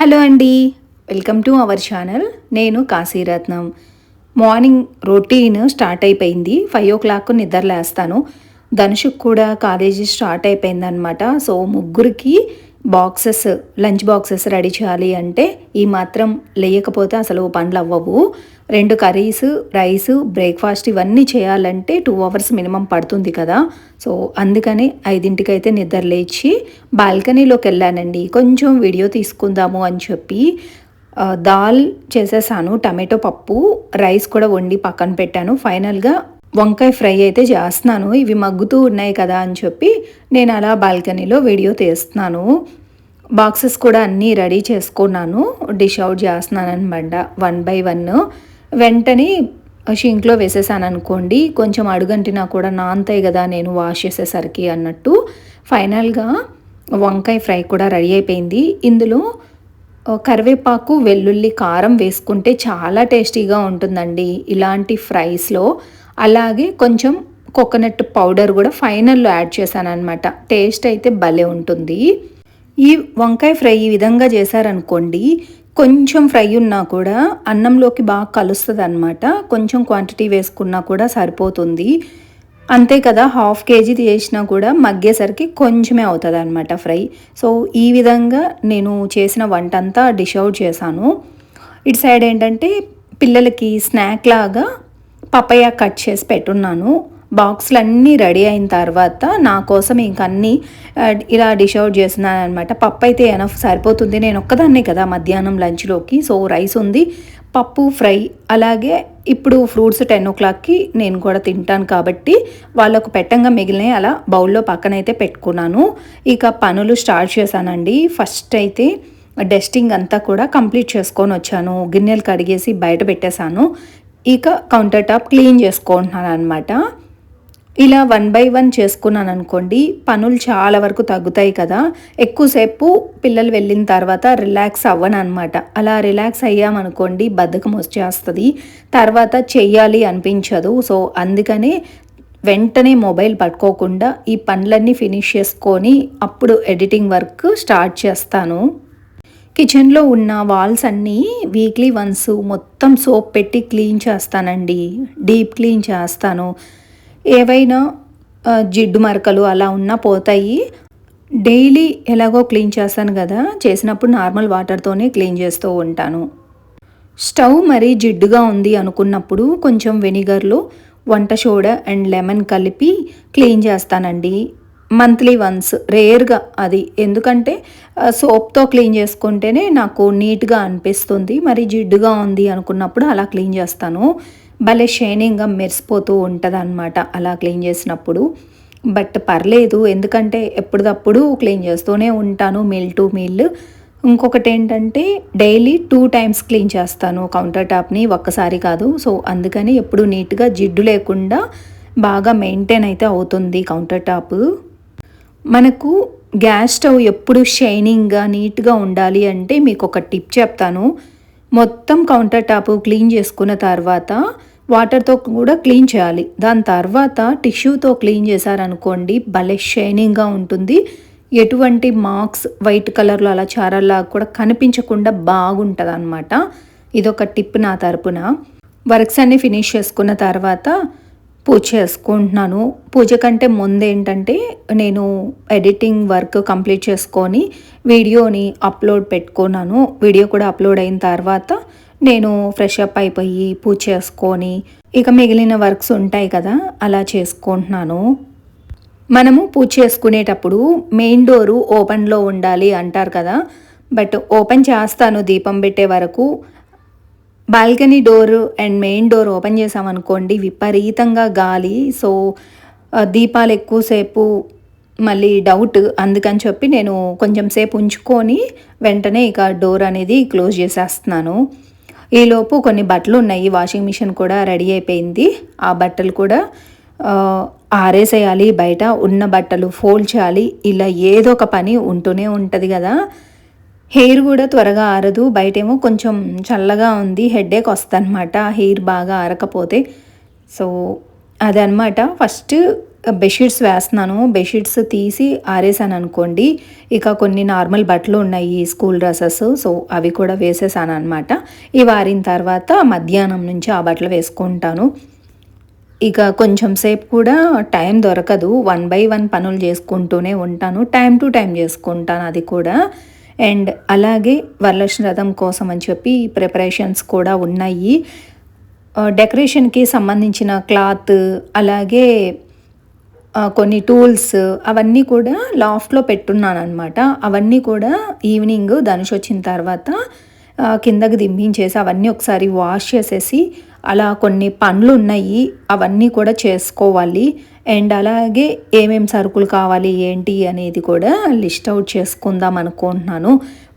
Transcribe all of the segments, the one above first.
Hello అండి. Welcome to our channel. నేను Kasiratnam. Morning routine start అయిపోయింది. ఫైవ్ ఓ క్లాక్ నిద్ర లేస్తాను. ధనుషుకు కూడా కాలేజీ స్టార్ట్ అయిపోయిందనమాట సో ముగ్గురికి బాక్సెస్ లంచ్ బాక్సెస్ రెడీ చేయాలి అంటే ఈ మాత్రం లేయకపోతే అసలు పనులు అవ్వవు. రెండు కర్రీస్ రైస్ బ్రేక్ఫాస్ట్ ఇవన్నీ చేయాలంటే టూ అవర్స్ మినిమం పడుతుంది కదా. సో అందుకని ఐదింటికైతే నిద్ర లేచి బాల్కనీలోకి వెళ్ళానండి. కొంచెం వీడియో తీసుకుందాము అని చెప్పి దాల్ చేసేసాను టమాటో పప్పు రైస్ కూడా వండి పక్కన పెట్టాను. ఫైనల్గా వంకాయ ఫ్రై అయితే చేస్తున్నాను. ఇవి మగ్గుతూ ఉన్నాయి కదా అని చెప్పి నేను అలా బాల్కనీలో వీడియో తీస్తున్నాను. బాక్సెస్ కూడా అన్నీ రెడీ చేసుకున్నాను. డిష్ అవుట్ చేస్తున్నాను అనమాట వన్ బై వన్. వెంటనే షింక్లో వేసేసాను అనుకోండి కొంచెం అడుగంటినా కూడా నాంతాయి కదా నేను వాష్ చేసేసరికి అన్నట్టు. ఫైనల్గా వంకాయ ఫ్రై కూడా రెడీ అయిపోయింది. ఇందులో కరివేపాకు వెల్లుల్లి కారం వేసుకుంటే చాలా టేస్టీగా ఉంటుందండి ఇలాంటి ఫ్రైస్లో. అలాగే కొంచెం కోకోనట్ పౌడర్ కూడా ఫైనల్లో యాడ్ చేశాను అనమాట టేస్ట్ అయితే భలే ఉంటుంది. ఈ వంకాయ ఫ్రై ఈ విధంగా చేశారనుకోండి కొంచెం ఫ్రై ఉన్నా కూడా అన్నంలోకి బాగా కలుస్తుంది అనమాట కొంచెం క్వాంటిటీ వేసుకున్నా కూడా సరిపోతుంది. అంతే కదా హాఫ్ కేజీ చేసినా కూడా మగ్గేసరికి కొంచెమే అవుతుంది అనమాట ఫ్రై. సో ఈ విధంగా నేను చేసిన వంట అంతా డిష్ అవుట్ చేశాను. ఇటు సైడ్ ఏంటంటే పిల్లలకి స్నాక్ లాగా పపయ్య కట్ చేసి పెట్టున్నాను. బాక్స్లు అన్నీ రెడీ అయిన తర్వాత నా కోసం ఇంక అన్నీ ఇలా డిష్ అవుట్ చేస్తున్నాను అనమాట పప్పు అయితే ఎనఫ్ సరిపోతుంది. నేను ఒక్కదాన్నే కదా మధ్యాహ్నం లంచ్లోకి. సో రైస్ ఉంది పప్పు ఫ్రై అలాగే ఇప్పుడు ఫ్రూట్స్ టెన్ ఓ క్లాక్కి నేను కూడా తింటాను కాబట్టి వాళ్ళకు పెట్టంగా మిగిలినవి అలా బౌల్లో పక్కనైతే పెట్టుకున్నాను. ఇక పనులు స్టార్ట్ చేశానండి. ఫస్ట్ అయితే డస్టింగ్ అంతా కూడా కంప్లీట్ చేసుకొని వచ్చాను. గిన్నెలు కడిగేసి బయట పెట్టేశాను. ఇక కౌంటర్ టాప్ క్లీన్ చేసుకుంటున్నాను అనమాట ఇలా వన్ బై వన్ చేసుకున్నాను అనుకోండి పనులు చాలా వరకు తగ్గుతాయి కదా. ఎక్కువసేపు పిల్లలు వెళ్ళిన తర్వాత రిలాక్స్ అవ్వను అనమాట అలా రిలాక్స్ అయ్యామనుకోండి బద్ధకం వచ్చేస్తుంది. తర్వాత చెయ్యాలి అనిపించదు. సో అందుకనే వెంటనే మొబైల్ పట్టుకోకుండా ఈ పనులన్నీ ఫినిష్ చేసుకొని అప్పుడు ఎడిటింగ్ వర్క్ స్టార్ట్ చేస్తాను. కిచెన్లో ఉన్న వాల్స్ అన్నీ వీక్లీ వన్స్ మొత్తం సోప్ పెట్టి క్లీన్ చేస్తానండి. డీప్ క్లీన్ చేస్తాను. ఏవైనా జిడ్డు మరకలు అలా ఉన్నా పోతాయి. డైలీ ఎలాగో క్లీన్ చేస్తాను కదా చేసినప్పుడు నార్మల్ వాటర్తోనే క్లీన్ చేస్తూ ఉంటాను. స్టవ్ మరీ జిడ్డుగా ఉంది అనుకున్నప్పుడు కొంచెం వెనిగర్లో వంట సోడా అండ్ లెమన్ కలిపి క్లీన్ చేస్తానండి. మంత్లీ వన్స్ రేర్గా అది. ఎందుకంటే సోప్తో క్లీన్ చేసుకుంటేనే నాకు నీట్గా అనిపిస్తుంది. మరి జిడ్డుగా ఉంది అనుకున్నప్పుడు అలా క్లీన్ చేస్తాను. భలే షైనింగ్గా మెరిసిపోతూ ఉంటుంది అనమాట అలా క్లీన్ చేసినప్పుడు. బట్ పర్లేదు ఎందుకంటే ఎప్పటికప్పుడు క్లీన్ చేస్తూనే ఉంటాను మీల్ టు మీల్. ఇంకొకటి ఏంటంటే డైలీ టూ టైమ్స్ క్లీన్ చేస్తాను కౌంటర్ టాప్ని ఒక్కసారి కాదు. సో అందుకని ఎప్పుడు నీట్గా జిడ్డు లేకుండా బాగా మెయింటైన్ అయితే అవుతుంది కౌంటర్ టాప్. మనకు గ్యాస్ స్టవ్ ఎప్పుడు షైనింగ్గా నీట్గా ఉండాలి అంటే మీకు ఒక టిప్ చెప్తాను. మొత్తం కౌంటర్ టాప్ క్లీన్ చేసుకున్న తర్వాత వాటర్తో కూడా క్లీన్ చేయాలి. దాని తర్వాత టిష్యూతో క్లీన్ చేశారనుకోండి భలే షైనింగ్గా ఉంటుంది. ఎటువంటి మార్క్స్ వైట్ కలర్లో అలా చారల్లా కూడా కనిపించకుండా బాగుంటుంది అనమాట ఇదొక టిప్ నా తరపున. వర్క్స్ అన్నీ ఫినిష్ చేసుకున్న తర్వాత పూజ చేసుకుంటున్నాను. పూజ కంటే ముందు ఏంటంటే నేను ఎడిటింగ్ వర్క్ కంప్లీట్ చేసుకొని వీడియోని అప్లోడ్ పెట్టుకున్నాను. వీడియో కూడా అప్లోడ్ అయిన తర్వాత నేను ఫ్రెష్ అప్ అయిపోయి పూజ చేసుకొని ఇక మిగిలిన వర్క్స్ ఉంటాయి కదా అలా చేసుకుంటున్నాను. మనము పూజ చేసుకునేటప్పుడు మెయిన్ డోరు ఓపెన్లో ఉండాలి అంటారు కదా బట్ ఓపెన్ చేస్తాను దీపం పెట్టే వరకు. Balcony door and main door open చేసామనుకోండి విపరీతంగా గాలి. సో దీపాలు ఎక్కువసేపు మళ్ళీ డౌట్. అందుకని చెప్పి నేను కొంచెం సేపు ఉంచుకొని వెంటనే ఇక డోర్ అనేది క్లోజ్ చేసేస్తున్నాను. ఈలోపు కొన్ని బట్టలు ఉన్నాయి వాషింగ్ మిషన్ కూడా రెడీ అయిపోయింది. ఆ బట్టలు కూడా ఆరేసేయాలి బయట ఉన్న బట్టలు ఫోల్డ్ చేయాలి. ఇలా ఏదో ఒక పని ఉంటూనే ఉంటుంది కదా. హెయిర్ కూడా త్వరగా ఆరదు. బయటేమో కొంచెం చల్లగా ఉంది. హెడేక్ వస్తుందన్నమాట. హెయిర్ బాగా ఆరకపోతే. సో అదనమాట ఫస్ట్ బెడ్షీట్స్ వేస్తున్నాను. బెడ్షీట్స్ తీసి ఆరేసాను అనుకోండి ఇక కొన్ని నార్మల్ బట్టలు ఉన్నాయి స్కూల్ డ్రెస్సెస్. సో అవి కూడా వేసేసాను అనమాట ఇవి ఆరిన తర్వాత మధ్యాహ్నం నుంచి ఆ బట్టలు వేసుకుంటాను. ఇక కొంచెం సేపు కూడా టైం దొరకదు. వన్ బై వన్ పనులు చేసుకుంటూనే ఉంటాను. టైం టు టైం చేసుకుంటాను అది కూడా. అండ్ అలాగే వరలక్ష్మి రథం కోసం అని చెప్పి ప్రిపరేషన్స్ కూడా ఉన్నాయి. డెకరేషన్కి సంబంధించిన క్లాత్ అలాగే కొన్ని టూల్స్ అవన్నీ కూడా లాఫ్ట్లో పెట్టున్నాను అనమాట అవన్నీ కూడా ఈవినింగ్ ధనుష్ వచ్చిన తర్వాత కిందకి దింపించేసి అవన్నీ ఒకసారి వాష్ చేసేసి అలా కొన్ని పండ్లు ఉన్నాయి అవన్నీ కూడా చేసుకోవాలి. అండ్ అలాగే ఏమేం సరుకులు కావాలి ఏంటి అనేది కూడా లిస్ట్ అవుట్ చేసుకుందాం అనుకుంటున్నాను.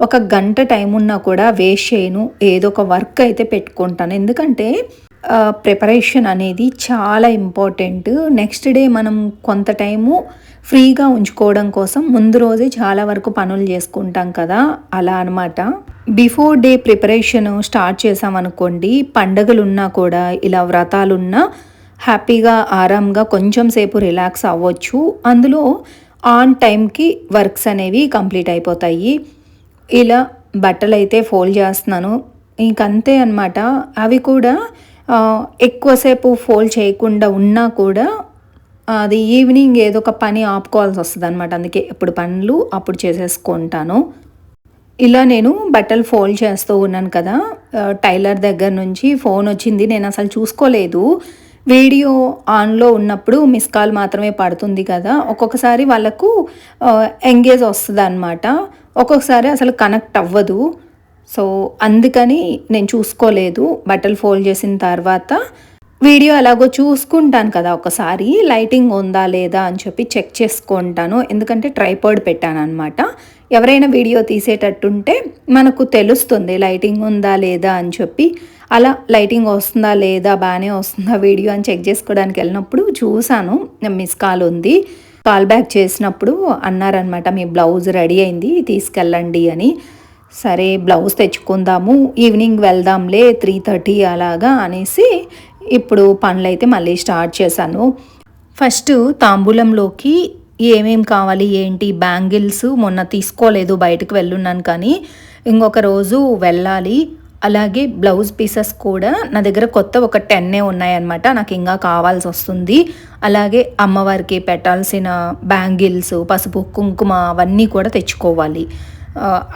ఒక గంట టైం ఉన్నా కూడా వేస్ట్ చేయను ఏదో ఒక వర్క్ అయితే పెట్టుకుంటాను. ఎందుకంటే ప్రిపరేషన్ అనేది చాలా ఇంపార్టెంట్ నెక్స్ట్ డే మనం కొంత టైము ఫ్రీగా ఉంచుకోవడం కోసం ముందు రోజే చాలా వరకు పనులు చేసుకుంటాం కదా అలా అనమాట బిఫోర్ డే ప్రిపరేషన్ స్టార్ట్ చేసామనుకోండి పండగలు ఉన్నా కూడా ఇలా వ్రతాలున్నా హ్యాపీగా ఆరాంగా కొంచెం సేపు రిలాక్స్ అవ్వచ్చు. అందులో ఆన్ టైంకి వర్క్స్ అనేవి కంప్లీట్ అయిపోతాయి. ఇలా బట్టలు అయితే ఫోల్డ్ చేస్తున్నాను. ఇంకంతే అనమాట అవి కూడా ఎక్కువసేపు ఫోల్డ్ చేయకుండా ఉన్నా కూడా అది ఈవినింగ్ ఏదో ఒక పని ఆపుకోవాల్సి వస్తుంది అనమాట అందుకే ఎప్పుడు పనులు అప్పుడు చేసేసుకుంటాను. ఇలా నేను బట్టలు ఫోల్డ్ చేస్తూ ఉన్నాను కదా. టైలర్ దగ్గర నుంచి ఫోన్ వచ్చింది. నేను అసలు చూసుకోలేదు. వీడియో ఆన్లో ఉన్నప్పుడు మిస్ కాల్ మాత్రమే పడుతుంది కదా. ఒక్కొక్కసారి వాళ్ళకు ఎంగేజ్ వస్తుంది అనమాట ఒక్కొక్కసారి అసలు కనెక్ట్ అవ్వదు. సో అందుకని నేను చూసుకోలేదు. బట్టలు ఫోల్డ్ చేసిన తర్వాత వీడియో ఎలాగో చూసుకుంటాను కదా ఒకసారి. లైటింగ్ ఉందా లేదా అని చెప్పి చెక్ చేసుకుంటాను. ఎందుకంటే ట్రైపాడ్ పెట్టాను అనమాట ఎవరైనా వీడియో తీసేటట్టుంటే మనకు తెలుస్తుంది లైటింగ్ ఉందా లేదా అని చెప్పి. అలా లైటింగ్ వస్తుందా లేదా బాగానే వస్తుందా వీడియో అని చెక్ చేసుకోవడానికి వెళ్ళినప్పుడు చూశాను. మిస్ కాల్ ఉంది. కాల్ బ్యాక్ చేసినప్పుడు అన్నారనమాట మీ బ్లౌజ్ రెడీ అయింది తీసుకెళ్ళండి అని. సరే బ్లౌజ్ తెచ్చుకుందాము ఈవినింగ్ వెళ్దాంలే త్రీ థర్టీ అలాగా అనేసి ఇప్పుడు పనులైతే మళ్ళీ స్టార్ట్ చేశాను. ఫస్ట్ తాంబూలంలోకి ఏమేం కావాలి ఏంటి? బ్యాంగిల్స్ మొన్న తీసుకోలేదు బయటకు వెళ్ళున్నాను కానీ ఇంకొక రోజు వెళ్ళాలి. అలాగే బ్లౌజ్ పీసెస్ కూడా నా దగ్గర కొత్త ఒక టెన్నే ఉన్నాయన్నమాట నాకు ఇంకా కావాల్సి వస్తుంది. అలాగే అమ్మవారికి పెట్టాల్సిన బ్యాంగిల్స్ పసుపు కుంకుమ అవన్నీ కూడా తెచ్చుకోవాలి.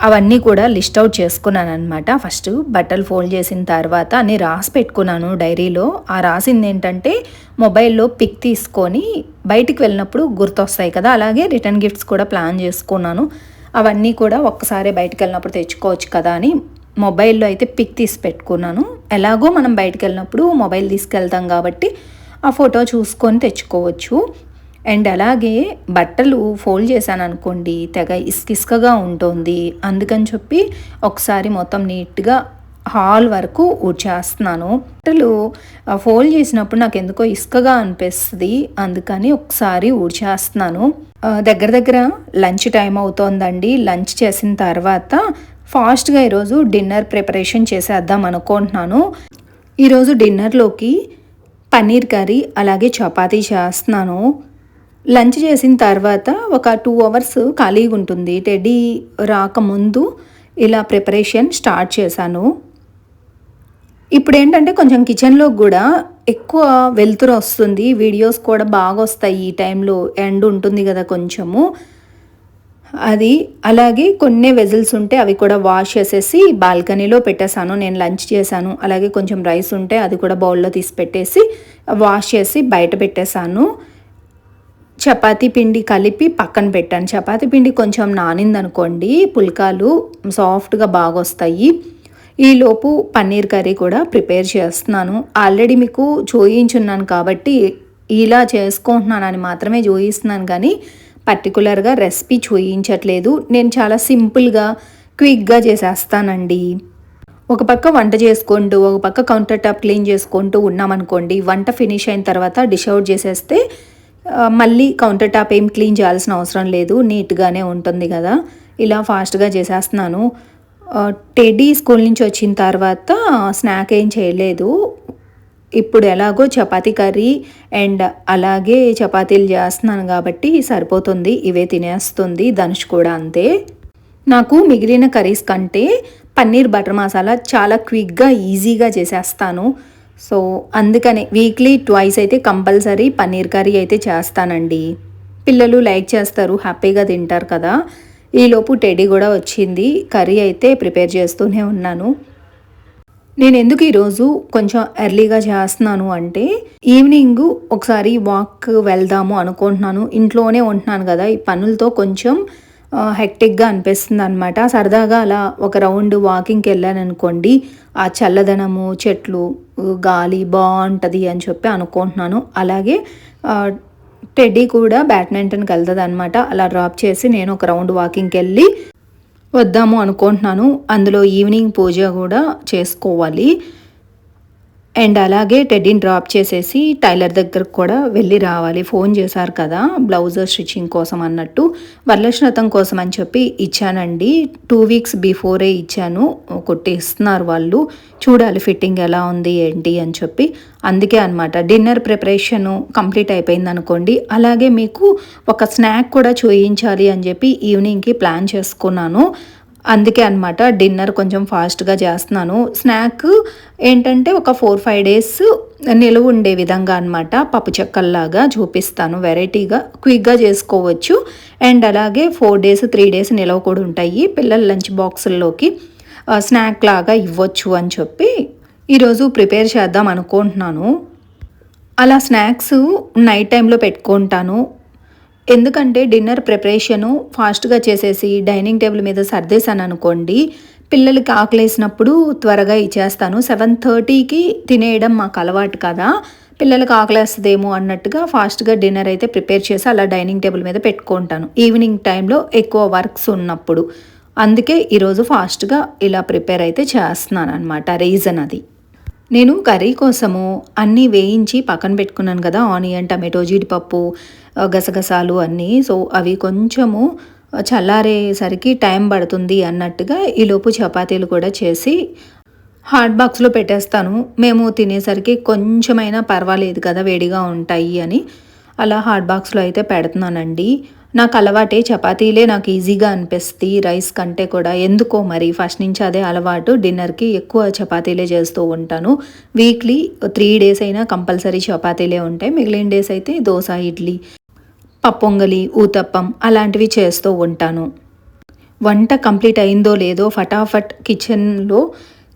అవన్నీ కూడా లిస్ట్ అవుట్ చేసుకున్నాను అనమాట ఫస్ట్ బట్టలు ఫోల్డ్ చేసిన తర్వాత అని రాసి పెట్టుకున్నాను డైరీలో. ఆ రాసింది ఏంటంటే మొబైల్లో పిక్ తీసుకొని బయటికి వెళ్ళినప్పుడు గుర్తొస్తాయి కదా అలాగే రిటర్న్ గిఫ్ట్స్ కూడా ప్లాన్ చేసుకున్నాను. అవన్నీ కూడా ఒక్కసారి బయటికి వెళ్ళినప్పుడు తెచ్చుకోవచ్చు కదా అని మొబైల్లో అయితే పిక్ తీసి పెట్టుకున్నాను. ఎలాగో మనం బయటకు వెళ్ళినప్పుడు మొబైల్ తీసుకెళ్తాం కాబట్టి ఆ ఫోటో చూసుకొని తెచ్చుకోవచ్చు. అండ్ అలాగే బట్టలు ఫోల్డ్ చేశాను అనుకోండి తెగ ఇసుకిసుకగా ఉంటుంది. అందుకని చెప్పి ఒకసారి మొత్తం నీట్గా హాల్ వరకు ఊడ్చేస్తున్నాను. బట్టలు ఫోల్డ్ చేసినప్పుడు నాకు ఎందుకో ఇసుకగా అనిపిస్తుంది అందుకని ఒకసారి ఊడ్చేస్తున్నాను. దగ్గర దగ్గర లంచ్ టైం అవుతోందండి. లంచ్ చేసిన తర్వాత ఫాస్ట్గా ఈరోజు డిన్నర్ ప్రిపరేషన్ చేసేద్దాం అనుకుంటున్నాను. ఈరోజు డిన్నర్లోకి పన్నీర్ కర్రీ అలాగే చపాతీ చేస్తున్నాను. లంచ్ చేసిన తర్వాత ఒక టూ అవర్స్ ఖాళీగా ఉంటుంది టెడీ రాకముందు ఇలా ప్రిపరేషన్ స్టార్ట్ చేశాను. ఇప్పుడు ఏంటంటే కొంచెం కిచెన్లో కూడా ఎక్కువ వెలుతురు వస్తుంది. వీడియోస్ కూడా బాగా వస్తాయి ఈ టైంలో. ఎండ్ ఉంటుంది కదా కొంచెము. అది అలాగే కొన్ని వెజిల్స్ ఉంటే అవి కూడా వాష్ చేసేసి బాల్కనీలో పెట్టేశాను. నేను లంచ్ చేశాను. అలాగే కొంచెం రైస్ ఉంటే అది కూడా బౌల్లో తీసి పెట్టేసి వాష్ చేసి బయట పెట్టేశాను. చపాతీ పిండి కలిపి పక్కన పెట్టాను. చపాతీ పిండి కొంచెం నానిందనుకోండి పుల్కాలు సాఫ్ట్గా బాగా వస్తాయి ఈలోపు పన్నీర్ కర్రీ కూడా ప్రిపేర్ చేస్తున్నాను. ఆల్రెడీ మీకు చూయించున్నాను కాబట్టి ఇలా చేసుకుంటున్నానని మాత్రమే చూయిస్తున్నాను కానీ పర్టికులర్గా రెసిపీ చూయించట్లేదు. నేను చాలా సింపుల్గా క్విక్గా చేసేస్తానండి. ఒక పక్క వంట చేసుకుంటూ ఒక పక్క కౌంటర్ టాప్ క్లీన్ చేసుకుంటూ ఉన్నామనుకోండి వంట ఫినిష్ అయిన తర్వాత డిష్ అవుట్ చేసేస్తే మళ్ళీ కౌంటర్ టాప్ ఏం క్లీన్ చేయాల్సిన అవసరం లేదు నీట్గానే ఉంటుంది కదా. ఇలా ఫాస్ట్గా చేసేస్తున్నాను. టెడ్డీ స్కూల్ నుంచి వచ్చిన తర్వాత స్నాక్ ఏం చేయలేదు. ఇప్పుడు ఎలాగో చపాతీ కర్రీ అండ్ అలాగే చపాతీలు చేస్తున్నాను కాబట్టి సరిపోతుంది ఇవే తినేస్తుంది ధనుష్ కూడా అంతే. నాకు మిగిలిన కర్రీస్ కంటే పన్నీర్ బటర్ మసాలా చాలా క్విక్గా ఈజీగా చేసేస్తాను. సో అందుకనే వీక్లీ ట్వైస్ అయితే కంపల్సరీ పన్నీర్ కర్రీ అయితే చేస్తానండి. పిల్లలు లైక్ చేస్తారు హ్యాపీగా తింటారు కదా. ఈలోపు టెడీ కూడా వచ్చింది. కర్రీ అయితే ప్రిపేర్ చేస్తూనే ఉన్నాను. నేను ఎందుకు ఈరోజు కొంచెం ఎర్లీగా చేస్తున్నాను అంటే ఈవినింగ్ ఒకసారి వాక్ వెళ్దాము అనుకుంటున్నాను. ఇంట్లోనే ఉంటున్నాను కదా. ఈ పనులతో కొంచెం హెక్టిక్గా అనిపిస్తుంది అనమాట సరదాగా అలా ఒక రౌండ్ వాకింగ్కి వెళ్ళాను అనుకోండి ఆ చల్లదనము చెట్లు గాలి బాగుంటుంది అని చెప్పి అనుకుంటున్నాను. అలాగే టెడ్డీ కూడా బ్యాడ్మింటన్కి వెళ్తుంది అనమాట అలా డ్రాప్ చేసి నేను ఒక రౌండ్ వాకింగ్కి వెళ్ళి వద్దాము అనుకుంటున్నాను. అందులో ఈవినింగ్ పూజ కూడా చేసుకోవాలి. అండ్ అలాగే టెడ్డీని డ్రాప్ చేసేసి టైలర్ దగ్గరకు కూడా వెళ్ళి రావాలి. ఫోన్ చేశారు కదా బ్లౌజ్ స్టిచ్చింగ్ కోసం అన్నట్టు. వరలక్ష్మతం కోసం అని చెప్పి ఇచ్చానండి. టూ వీక్స్ బిఫోరే ఇచ్చాను. కొట్టిస్తున్నారు వాళ్ళు. చూడాలి ఫిట్టింగ్ ఎలా ఉంది ఏంటి అని చెప్పి. అందుకే అనమాట డిన్నర్ ప్రిపరేషన్ కంప్లీట్ అయిపోయింది అనుకోండి. అలాగే మీకు ఒక స్నాక్ కూడా చూయించాలి అని చెప్పి ఈవినింగ్కి ప్లాన్ చేసుకున్నాను. అందుకే అనమాట డిన్నర్ కొంచెం ఫాస్ట్గా చేస్తున్నాను. స్నాక్ ఏంటంటే ఒక ఫోర్ ఫైవ్ డేస్ నిలువ ఉండే విధంగా అనమాట పప్పు చెక్కల్లాగా చూపిస్తాను వెరైటీగా క్విక్గా చేసుకోవచ్చు. అండ్ అలాగే ఫోర్ డేస్ త్రీ డేస్ నిలవ కూడా ఉంటాయి. పిల్లల లంచ్ బాక్సుల్లోకి స్నాక్ లాగా ఇవ్వచ్చు అని చెప్పి ఈరోజు ప్రిపేర్ చేద్దాం అనుకుంటున్నాను. అలా స్నాక్స్ నైట్ టైంలో పెట్టుకుంటాను. ఎందుకంటే డిన్నర్ ప్రిపరేషను ఫాస్ట్గా చేసేసి డైనింగ్ టేబుల్ మీద సర్దేశాను అనుకోండి పిల్లలకి ఆకలేసినప్పుడు త్వరగా ఇచ్చేస్తాను. సెవెన్ థర్టీకి తినేయడం మాకు అలవాటు కదా పిల్లలకి ఆకలేస్తుందేమో అన్నట్టుగా ఫాస్ట్గా డిన్నర్ అయితే ప్రిపేర్ చేసి అలా డైనింగ్ టేబుల్ మీద పెట్టుకుంటాను. ఈవినింగ్ టైంలో ఎక్కువ వర్క్స్ ఉన్నప్పుడు. అందుకే ఈరోజు ఫాస్ట్గా ఇలా ప్రిపేర్ అయితే చేస్తున్నాను అనమాట రీజన్ అది. నేను కర్రీ కోసము అన్నీ వేయించి పక్కన పెట్టుకున్నాను కదా ఆనియన్ టమాటో జీడిపప్పు గసగసాలు అన్నీ. సో అవి కొంచెము చల్లారేసరికి టైం పడుతుంది అన్నట్టుగా ఈలోపు చపాతీలు కూడా చేసి హాట్ బాక్స్లో పెట్టేస్తాను. మేము తినేసరికి కొంచెమైనా పర్వాలేదు కదా వేడిగా ఉంటాయి అని. అలా హాట్ బాక్స్లో అయితే పెడుతున్నానండి. నాకు అలవాటే చపాతీలే నాకు ఈజీగా అనిపిస్తుంది రైస్ కంటే కూడా. ఎందుకో మరి ఫస్ట్ నుంచి అదే అలవాటు. డిన్నర్కి ఎక్కువ చపాతీలే చేస్తూ ఉంటాను. వీక్లీ త్రీ డేస్ అయినా కంపల్సరీ చపాతీలే ఉంటాయి. మిగిలిన డేస్ అయితే దోశ ఇడ్లీ పప్పొంగలి ఊతప్పం అలాంటివి చేస్తూ ఉంటాను. వంట కంప్లీట్ అయిందో లేదో ఫటాఫట్ కిచెన్లో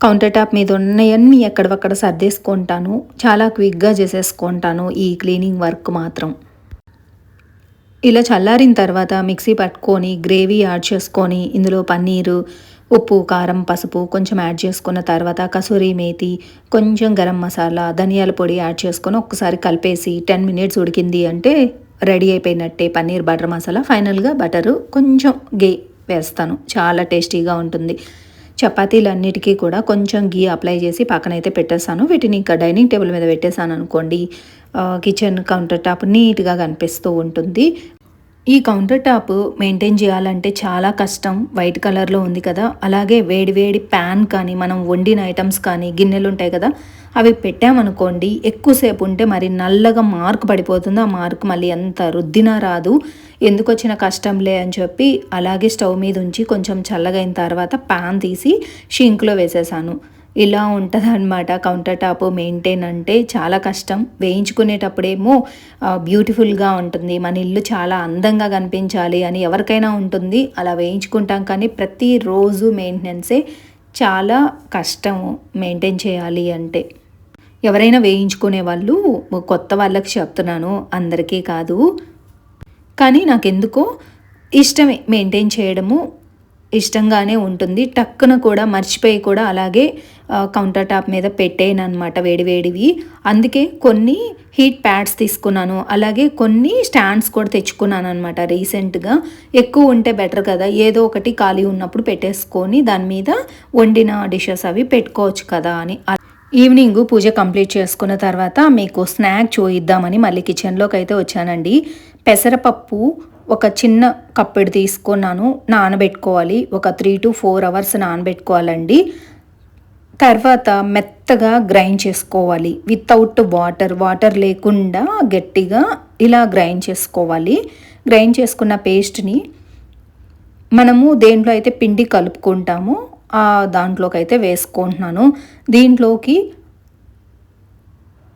కౌంటర్ టాప్ మీద ఉన్నాయన్నీ ఎక్కడవక్కడ సర్దేసుకుంటాను. చాలా క్విక్గా చేసేసుకుంటాను ఈ క్లీనింగ్ వర్క్ మాత్రం. ఇలా చల్లారిన తర్వాత మిక్సీ పట్టుకొని గ్రేవీ యాడ్ చేసుకొని ఇందులో పన్నీరు ఉప్పు కారం పసుపు కొంచెం యాడ్ చేసుకున్న తర్వాత కసూరి మేతి కొంచెం గరం మసాలా ధనియాల పొడి యాడ్ చేసుకొని ఒక్కసారి కలిపేసి టెన్ మినిట్స్ ఉడికింది అంటే రెడీ అయిపోయినట్టే పన్నీర్ బటర్ మసాలా. ఫైనల్గా బటరు కొంచెం గే వేస్తాను. చాలా టేస్టీగా ఉంటుంది. చపాతీలన్నిటికీ కూడా కొంచెం గీ అప్లై చేసి పక్కనైతే పెట్టేస్తాను వీటిని ఇంకా డైనింగ్ టేబుల్ మీద పెట్టేశాను అనుకోండి కిచెన్ కౌంటర్ టాప్ నీట్గా కనిపిస్తూ ఉంటుంది. ఈ కౌంటర్ టాప్ మెయింటైన్ చేయాలంటే చాలా కష్టం. వైట్ కలర్లో ఉంది కదా. అలాగే వేడి వేడి ప్యాన్ కానీ మనం వండిన ఐటమ్స్ కానీ గిన్నెలు ఉంటాయి కదా అవి పెట్టామనుకోండి ఎక్కువసేపు ఉంటే మరి నల్లగా మార్క్ పడిపోతుంది. ఆ మార్క్ మళ్ళీ ఎంత రుద్దినా రాదు. ఎందుకు వచ్చిన కష్టంలే అని చెప్పి అలాగే స్టవ్ మీద ఉంచి కొంచెం చల్లగైన తర్వాత ప్యాన్ తీసి షింక్లో వేసేసాను. ఇలా ఉంటుంది అనమాట కౌంటర్ టాప్ మెయింటైన్ అంటే చాలా కష్టం. వేయించుకునేటప్పుడేమో బ్యూటిఫుల్గా ఉంటుంది. మన ఇల్లు చాలా అందంగా కనిపించాలి అని ఎవరికైనా ఉంటుంది. అలా వేయించుకుంటాం కానీ ప్రతిరోజు మెయింటెనెన్సే చాలా కష్టం మెయింటైన్ చేయాలి అంటే. ఎవరైనా వేయించుకునే వాళ్ళు కొత్త వాళ్ళకి చెప్తున్నాను అందరికీ కాదు. కానీ నాకెందుకో ఇష్టమే మెయింటైన్ చేయడము ఇష్టంగానే ఉంటుంది. టక్కున కూడా మర్చిపోయి కూడా అలాగే కౌంటర్ టాప్ మీద పెట్టేయను అనమాట వేడివేడివి అందుకే కొన్ని హీట్ ప్యాడ్స్ తీసుకున్నాను. అలాగే కొన్ని స్టాండ్స్ కూడా తెచ్చుకున్నాను అనమాట రీసెంట్గా. ఎక్కువ ఉంటే బెటర్ కదా. ఏదో ఒకటి ఖాళీ ఉన్నప్పుడు పెట్టేసుకొని దాని మీద వండిన డిషెస్ అవి పెట్టుకోవచ్చు కదా అని. ఈవినింగ్ పూజ కంప్లీట్ చేసుకున్న తర్వాత మీకు స్నాక్ చూయిద్దామని మళ్ళీ కిచెన్లోకి అయితే వచ్చానండి. పెసరపప్పు ఒక చిన్న కప్పెడు తీసుకున్నాను నానబెట్టుకోవాలి. ఒక త్రీ టు ఫోర్ అవర్స్ నానబెట్టుకోవాలండి. తర్వాత మెత్తగా గ్రైండ్ చేసుకోవాలి. వితౌట్ వాటర్ వాటర్ లేకుండా గట్టిగా ఇలా గ్రైండ్ చేసుకోవాలి. గ్రైండ్ చేసుకున్న పేస్ట్ని మనము దేంట్లో అయితే పిండి కలుపుకుంటామో దాంట్లోకి అయితే వేసుకుంటున్నాను. దీంట్లోకి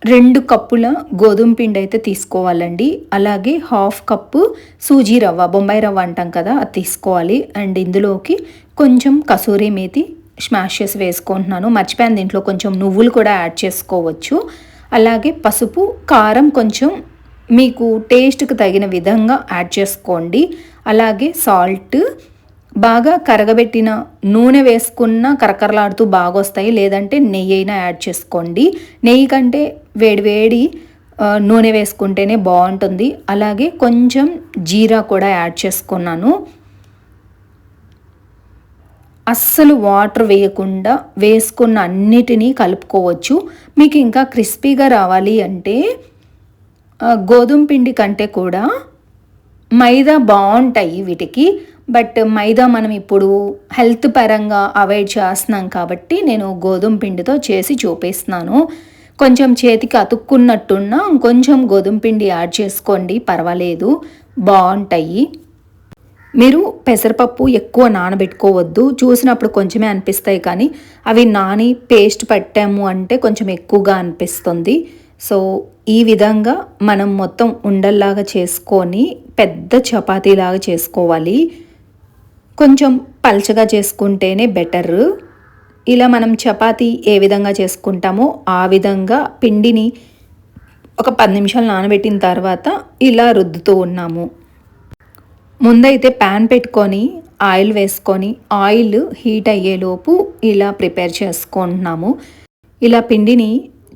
రెండు కప్పుల గోధుమ పిండి అయితే తీసుకోవాలండి. అలాగే హాఫ్ కప్పు సూజీ రవ్వ బొంబాయి రవ్వ అంటాం కదా అది తీసుకోవాలి. అండ్ ఇందులోకి కొంచెం కసూరి మేతి స్మాష్ చేసి వేసుకుంటున్నాను. మర్చిపోయాను దీంట్లో కొంచెం నువ్వులు కూడా యాడ్ చేసుకోవచ్చు. అలాగే పసుపు కారం కొంచెం మీకు టేస్ట్కి తగిన విధంగా యాడ్ చేసుకోండి. అలాగే సాల్ట్ బాగా కరగబెట్టిన నూనె వేసుకున్న కరకరలాడుతూ బాగా వస్తాయి లేదంటే నెయ్యి అయినా యాడ్ చేసుకోండి. నెయ్యి కంటే వేడివేడి నూనె వేసుకుంటేనే బాగుంటుంది. అలాగే కొంచెం జీరా కూడా యాడ్ చేసుకున్నాను. అస్సలు వాటర్ వేయకుండా వేసుకున్న అన్నిటినీ కలుపుకోవచ్చు. మీకు ఇంకా క్రిస్పీగా రావాలి అంటే గోధుమ పిండి కంటే కూడా మైదా బాగుంటాయి వీటికి. బట్ మైదా మనం ఇప్పుడు హెల్త్ పరంగా అవాయిడ్ చేస్తున్నాం కాబట్టి నేను గోధుమ పిండితో చేసి చూపిస్తున్నాను. కొంచెం చేతికి అతుక్కున్నట్టున్నా కొంచెం గోధుమ పిండి యాడ్ చేసుకోండి పర్వాలేదు. బాగుంటాయి. మీరు పెసరపప్పు ఎక్కువ నానబెట్టుకోవద్దు. చూసినప్పుడు కొంచెమే అనిపిస్తాయి కానీ అవి నాని పేస్ట్ పట్టాము అంటే కొంచెం ఎక్కువగా అనిపిస్తుంది. సో ఈ విధంగా మనం మొత్తం ఉండల్లాగా చేసుకొని పెద్ద చపాతీలాగా చేసుకోవాలి. కొంచెం పల్చగా చేసుకుంటేనే బెటర్ ఇలా మనం చపాతీ ఏ విధంగా చేసుకుంటామో ఆ విధంగా పిండిని ఒక పది నిమిషాలు నానబెట్టిన తర్వాత ఇలా రుద్దుతూ ఉన్నాము. ముందైతే ప్యాన్ పెట్టుకొని ఆయిల్ వేసుకొని ఆయిల్ హీట్ అయ్యేలోపు ఇలా ప్రిపేర్ చేసుకుంటున్నాము. ఇలా పిండిని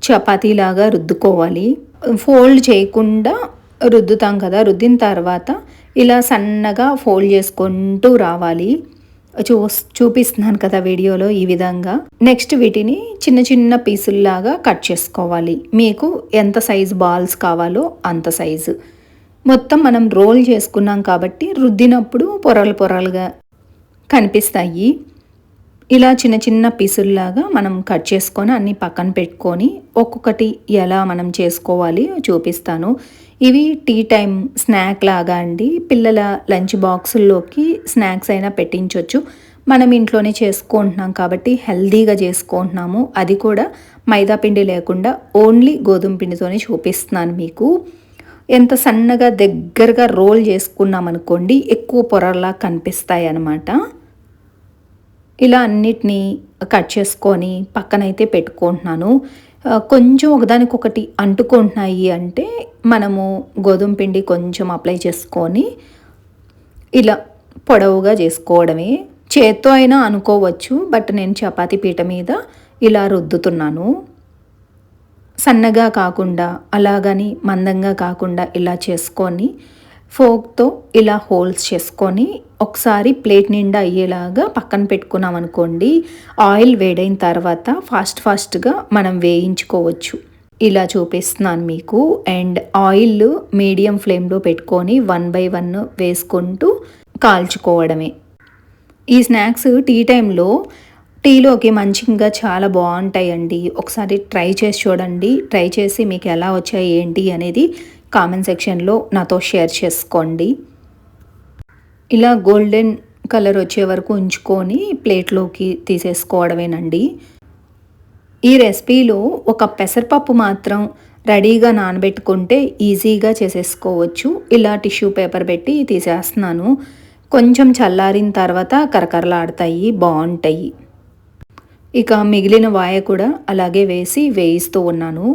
చపాతీలాగా రుద్దుకోవాలి. ఫోల్డ్ చేయకుండా రుద్దుతాం కదా రుద్దిన తర్వాత ఇలా సన్నగా ఫోల్డ్ చేసుకుంటూ రావాలి. చూ చూపిస్తున్నాను కదా వీడియోలో ఈ విధంగా. నెక్స్ట్ వీటిని చిన్న చిన్న పీసుల్లాగా కట్ చేసుకోవాలి. మీకు ఎంత సైజు బాల్స్ కావాలో అంత సైజు మొత్తం మనం రోల్ చేసుకున్నాం కాబట్టి రుద్దినప్పుడు పొరలు పొరలుగా కనిపిస్తాయి. ఇలా చిన్న చిన్న పీసుల్లాగా మనం కట్ చేసుకొని అన్ని పక్కన పెట్టుకొని ఒక్కొక్కటి ఎలా మనం చేసుకోవాలి చూపిస్తాను. ఇవి టీ టైం స్నాక్ లాగా అండి. పిల్లల లంచ్ బాక్సుల్లోకి స్నాక్స్ అయినా పెట్టించవచ్చు మనం ఇంట్లోనే చేసుకుంటున్నాం కాబట్టి హెల్దీగా చేసుకుంటున్నాము. అది కూడా మైదా పిండి లేకుండా ఓన్లీ గోధుమ పిండితోనే చూపిస్తున్నాను మీకు. ఎంత సన్నగా దగ్గరగా రోల్ చేసుకున్నాం అనుకోండి ఎక్కువ పొరలా కనిపిస్తాయి అన్నమాట. ఇలా అన్నిటినీ కట్ చేసుకొని పక్కనైతే పెట్టుకుంటున్నాను. కొంచెం ఒకదానికొకటి అంటుకుంటున్నాయి అంటే మనము గోధుమ పిండి కొంచెం అప్లై చేసుకొని ఇలా పొడవుగా చేసుకోవడమే. చేత్తో అయినా అనుకోవచ్చు బట్ నేను చపాతి పీట మీద ఇలా రుద్దుతున్నాను. సన్నగా కాకుండా అలాగని మందంగా కాకుండా ఇలా చేసుకొని ఫోక్తో ఇలా హోల్స్ చేసుకొని ఒకసారి ప్లేట్ నిండా అయ్యేలాగా పక్కన పెట్టుకున్నాం అనుకోండి ఆయిల్ వేడైన తర్వాత ఫాస్ట్ ఫాస్ట్గా మనం వేయించుకోవచ్చు. ఇలా చూపిస్తున్నాను మీకు. అండ్ ఆయిల్ మీడియం ఫ్లేమ్లో పెట్టుకొని వన్ బై వన్ వేసుకుంటూ కాల్చుకోవడమే. ఈ స్నాక్స్ టీ టైంలో టీలోకి మంచిగా చాలా బాగుంటాయండి. ఒకసారి ట్రై చేసి చూడండి. ట్రై చేసి మీకు ఎలా వచ్చాయి ఏంటి అనేది కామెంట్ సెక్షన్లో నాతో షేర్ చేసుకోండి. ఇలా గోల్డెన్ కలర్ వచ్చే వరకు ఉంచుకొని ప్లేట్లోకి తీసేసుకోవడమేనండి. ఈ రెసిపీలో ఒక పెసరపప్పు మాత్రం రెడీగా నానబెట్టుకుంటే ఈజీగా చేసేసుకోవచ్చు. ఇలా టిష్యూ పేపర్ పెట్టి తీసేస్తున్నాను. కొంచెం చల్లారిన తర్వాత కరకరలాడతాయి బాగుంటాయి. ఇక మిగిలిన వాయ కూడా అలాగే వేసి వేయిస్తూ ఉన్నాను.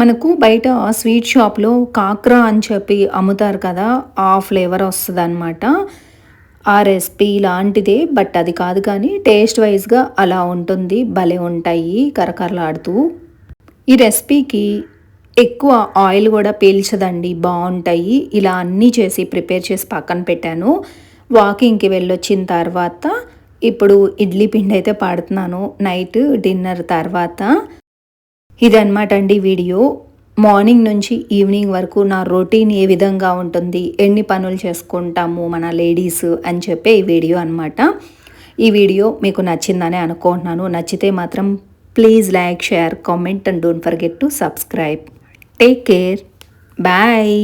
మనకు బయట స్వీట్ షాప్లో కాక్రా అని చెప్పి అమ్ముతారు కదా ఆ ఫ్లేవర్ వస్తుంది అనమాట ఆ రెసిపీ లాంటిదే బట్ అది కాదు కానీ టేస్ట్ వైజ్గా అలా ఉంటుంది భలే ఉంటాయి కరకరలాడుతూ. ఈ రెసిపీకి ఎక్కువ ఆయిల్ కూడా పీల్చదండి బాగుంటాయి. ఇలా అన్నీ చేసి ప్రిపేర్ చేసి పక్కన పెట్టాను. వాకింగ్కి వెళ్ళొచ్చిన తర్వాత ఇప్పుడు ఇడ్లీ పిండి అయితే పాడుతున్నాను నైట్ డిన్నర్ తర్వాత. ఇదనమాట అండి వీడియో. మార్నింగ్ నుంచి ఈవినింగ్ వరకు నా రొటీన్ ఏ విధంగా ఉంటుంది ఎన్ని పనులు చేసుకుంటాము మన లేడీస్ అని చెప్పే ఈ వీడియో అనమాట ఈ వీడియో మీకు నచ్చిందని అనుకుంటున్నాను. నచ్చితే మాత్రం please like share comment and don't forget to subscribe. Take care. Bye.